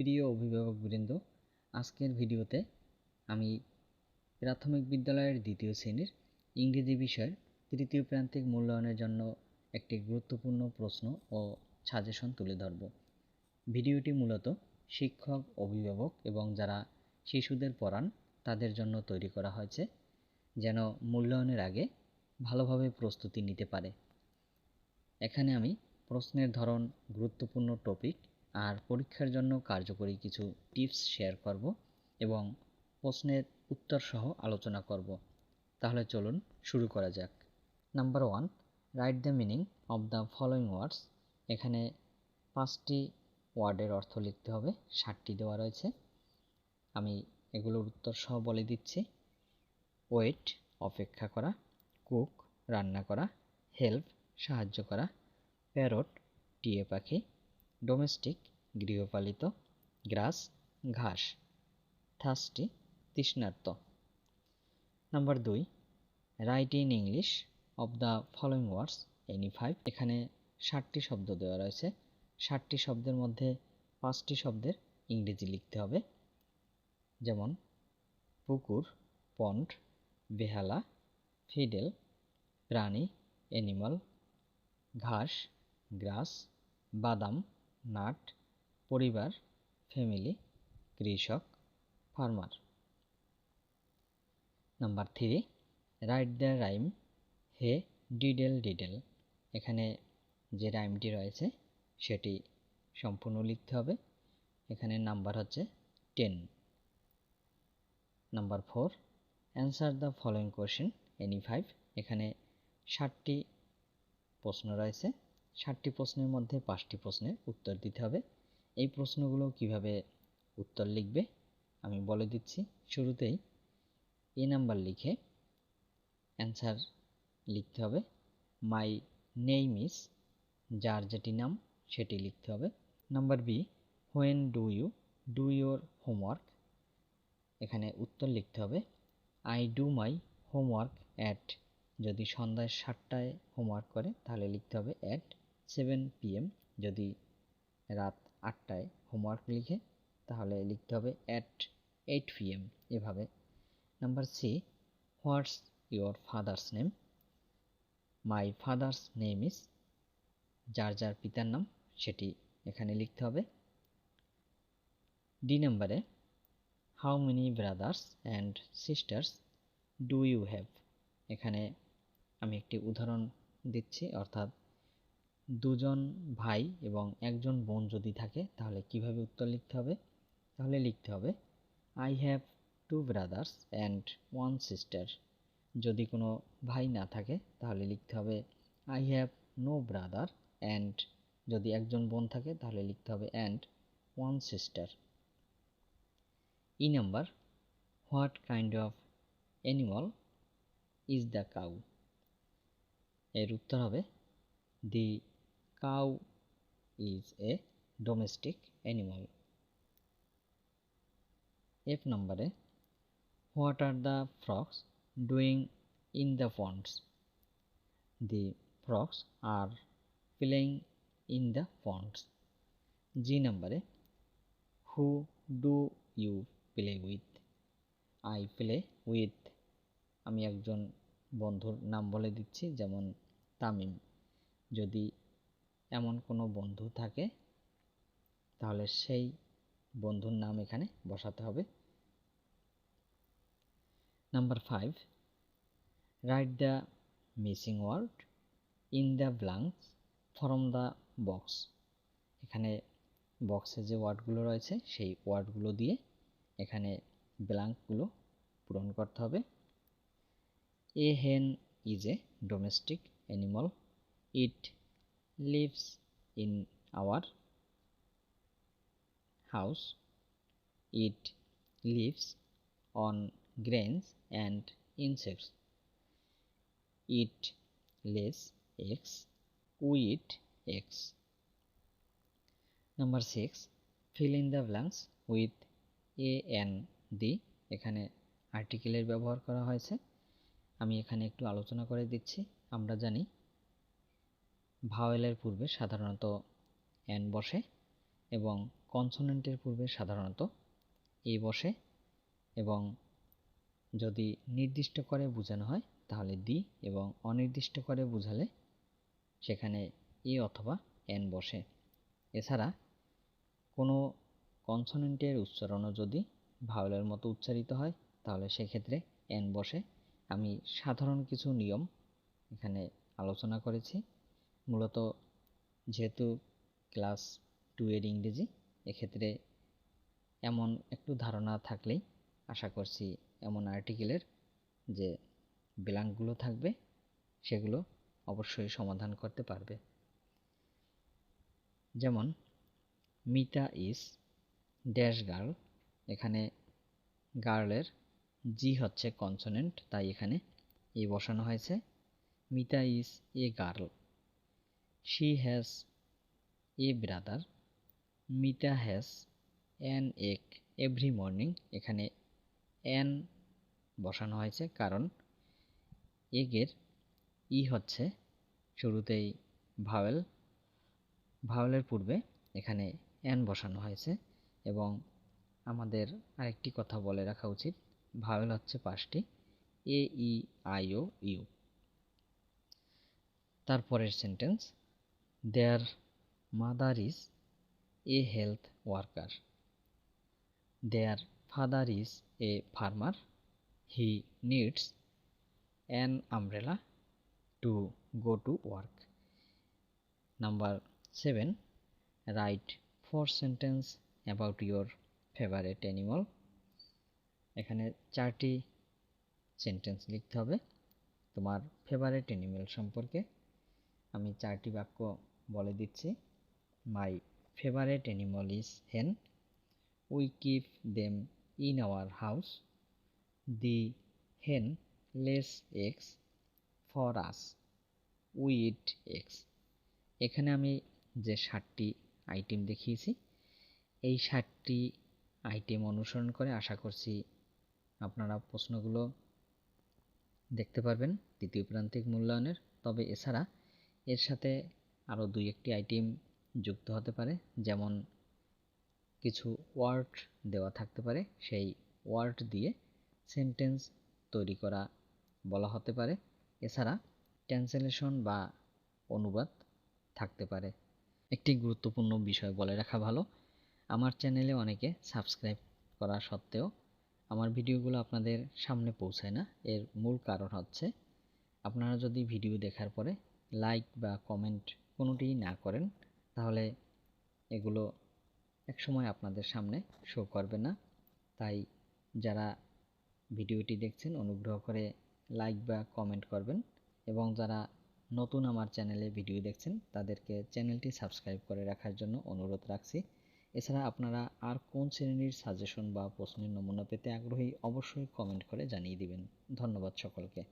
প্রিয় অভিভাবকবৃন্দ আজকের ভিডিওতে আমি প্রাথমিক বিদ্যালয়ের দ্বিতীয় শ্রেণির ইংরেজি বিষয়ের তৃতীয় প্রান্তিক মূল্যায়নের জন্য একটি গুরুত্বপূর্ণ প্রশ্ন ও সাজেশন তুলে ধরব। ভিডিওটি মূলত শিক্ষক, অভিভাবক এবং যারা শিশুদের পড়ান তাদের জন্য তৈরি করা হয়েছে, যেন মূল্যায়নের আগে ভালোভাবে প্রস্তুতি নিতে পারে। এখানে আমি প্রশ্নের ধরন, গুরুত্বপূর্ণ টপিক আর পরীক্ষার জন্য কার্যকরী কিছু টিপস শেয়ার করব এবং প্রশ্নের উত্তর সহ আলোচনা করব। তাহলে চলুন শুরু করা যাক। Number one write the meaning of the following words এখানে পাঁচটি ওয়ার্ডের অর্থ লিখতে হবে ষাটটি দেওয়া রয়েছে। আমি এগুলোর উত্তর সহ বলে দিচ্ছি। ওয়েট অপেক্ষা করা। কুক রান্না করা। হেল্প সাহায্য করা। প্যারট টিয়ে পাখি। ডোমেস্টিক গৃহপালিত, গ্রাস, ঘাস। থার্স্টি তৃষ্ণার্ত। নাম্বার দুই write in English of the following words any five এখানে ষাটটি শব্দ দেওয়া রয়েছে। ষাটটি শব্দের মধ্যে পাঁচটি শব্দের ইংরেজি লিখতে হবে। যেমন, পুকুর পন্ড বেহালা ফিডেল প্রাণী অ্যানিমাল ঘাস গ্রাস বাদাম। নাট, পরিবার ফ্যামিলি কৃষক farmer number three write the rhyme hey diddle diddle এখানে যে রাইমটি রয়েছে, সেটি সম্পূর্ণ লিখতে হবে। এখানে নাম্বার হচ্ছে ten number four answer the following question any five এখানে ষাটটি প্রশ্ন রয়েছে। ষাটটি প্রশ্নের মধ্যে পাঁচটি প্রশ্নের উত্তর দিতে হবে। এই প্রশ্নগুলো কীভাবে উত্তর লিখবে আমি বলে দিচ্ছি। শুরুতেই এ নাম্বার লিখে অ্যান্সার লিখতে হবে। মাই নেইম ইস যার যেটি নাম সেটি লিখতে হবে। Number B, when do you do your homework? এখানে উত্তর লিখতে হবে। I do my homework at, যদি সন্ধ্যায় সাতটায় হোমওয়ার্ক করে তাহলে লিখতে হবে অ্যাট সেভেন পিএম যদি রাত আটটায় হোমওয়ার্ক লিখে, তাহলে লিখতে হবে অ্যাট এইট পিএম এভাবে। Number C what's your father's name my father's name is যার যার পিতার নাম সেটি এখানে লিখতে হবে। ডি নাম্বারে how many brothers and sisters do you have এখানে আমি একটি উদাহরণ দিচ্ছি, অর্থাৎ দুজন ভাই এবং একজন বোন যদি থাকে, তাহলে কীভাবে উত্তর লিখতে হবে? তাহলে লিখতে হবে I have two brothers and one sister যদি কোনো ভাই না থাকে, তাহলে লিখতে হবে I have no brother and যদি একজন বোন থাকে, তাহলে লিখতে হবে and one sister E number what kind of animal is the cow এর উত্তর হবে the cow is a domestic animal F নম্বরে what are the frogs doing in the ponds the frogs are playing in the ponds G নম্বরে who do you play with I play with আমি একজন বন্ধুর নাম বলে দিচ্ছি, যেমন তামিম। যদি এমন কোনো বন্ধু থাকে, তাহলে সেই বন্ধুর নাম এখানে বসাতে হবে। Number five write the missing word in the blanks from the box এখানে বক্সে যে ওয়ার্ডগুলো রয়েছে, সেই ওয়ার্ডগুলো দিয়ে এখানে ব্ল্যাঙ্কগুলো পূরণ করতে হবে। A hen is a domestic animal it lives in our house it lives on grains and insects. It lays eggs. We eat eggs. Number 6. Fill in the blanks with a and the এখানে আর্টিকেলের ব্যবহার করা হয়েছে আমি এখানে একটু আলোচনা করে দিচ্ছি আমরা জানি ভাওয়েলের পূর্বে সাধারণত অ্যান বসে এবং কনসোনেন্টের পূর্বে সাধারণত এ বসে এবং যদি নির্দিষ্ট করে বোঝানো হয় তাহলে দি এবং অনির্দিষ্ট করে বোঝালে সেখানে এ অথবা এন বসে। এছাড়া কোনো কনসোনেন্টের উচ্চারণও যদি ভাওয়েলের মতো উচ্চারিত হয় তাহলে সেক্ষেত্রে এন বসে। আমি সাধারণ কিছু নিয়ম এখানে আলোচনা করেছি। মূলত যেহেতু ক্লাস টু এর ইংরেজি, এক্ষেত্রে এমন একটু ধারণা থাকলেই আশা করছি এমন আর্টিকেলের যে ব্ল্যাঙ্কগুলো থাকবে, সেগুলো অবশ্যই সমাধান করতে পারবে। যেমন, মিতা ইস ড্যাশ গার্ল। এখানে গার্লের জি হচ্ছে কনসোনেন্ট, তাই এখানে এ বসানো হয়েছে। Mita is a girl. She has a brother Mita has an egg every morning এখানে অ্যান বসানো হয়েছে, কারণ এগের ই হচ্ছে শুরুতেই ভাওয়েল ভাওয়েলের পূর্বে এখানে অ্যান বসানো হয়েছে এবং আমাদের আরেকটি কথা বলে রাখা উচিত ভাওয়েল হচ্ছে পাঁচটি A E I O U তারপরের sentence their mother is a health worker. Their father is a farmer. He needs an umbrella to go to work. Number seven, write four sentence about your favourite animal. এখানে চারটি sentence লিখতে হবে তোমার favourite animal সম্পর্কে। আমি চারটি বাক্য বলে দিচ্ছি। My favourite animal is hen we keep them in our house the hen lays eggs for us we eat eggs এখানে আমি যে ষাটটি আইটেম দেখিয়েছি, এই ষাটটি আইটেম অনুসরণ করে আশা করছি আপনারা প্রশ্নগুলো দেখতে পারবেন। তৃতীয় প্রান্তিক মূল্যায়নের। তবে এছাড়া এর সাথে আরও দুই একটি আইটেম যুক্ত হতে পারে, যেমন কিছু ওয়ার্ড দেওয়া থাকতে পারে, সেই ওয়ার্ড দিয়ে সেন্টেন্স তৈরি করা বলা হতে পারে। এছাড়া ট্রান্সলেশন বা অনুবাদ থাকতে পারে। একটি গুরুত্বপূর্ণ বিষয় বলে রাখা ভালো, আমার চ্যানেলে অনেকে সাবস্ক্রাইব করা সত্ত্বেও আমার ভিডিওগুলো আপনাদের সামনে পৌঁছায় না। এর মূল কারণ হচ্ছে, আপনারা যদি ভিডিও দেখার পরে লাইক বা কমেন্ট কোনোটিই না করেন, তাহলে এগুলো একসময় আপনাদের সামনে শো করবে না। তাই যারা ভিডিওটি দেখছেন, অনুগ্রহ করে লাইক বা কমেন্ট করবেন এবং যারা নতুন আমার চ্যানেলে ভিডিও দেখছেন, তাদেরকে চ্যানেলটি সাবস্ক্রাইব করে রাখার জন্য অনুরোধ রাখছি। এছাড়া আপনারা আর কোন শ্রেণির সাজেশন বা প্রশ্নের নমুনা পেতে আগ্রহী অবশ্যই কমেন্ট করে জানিয়ে দিবেন। ধন্যবাদ সকলকে।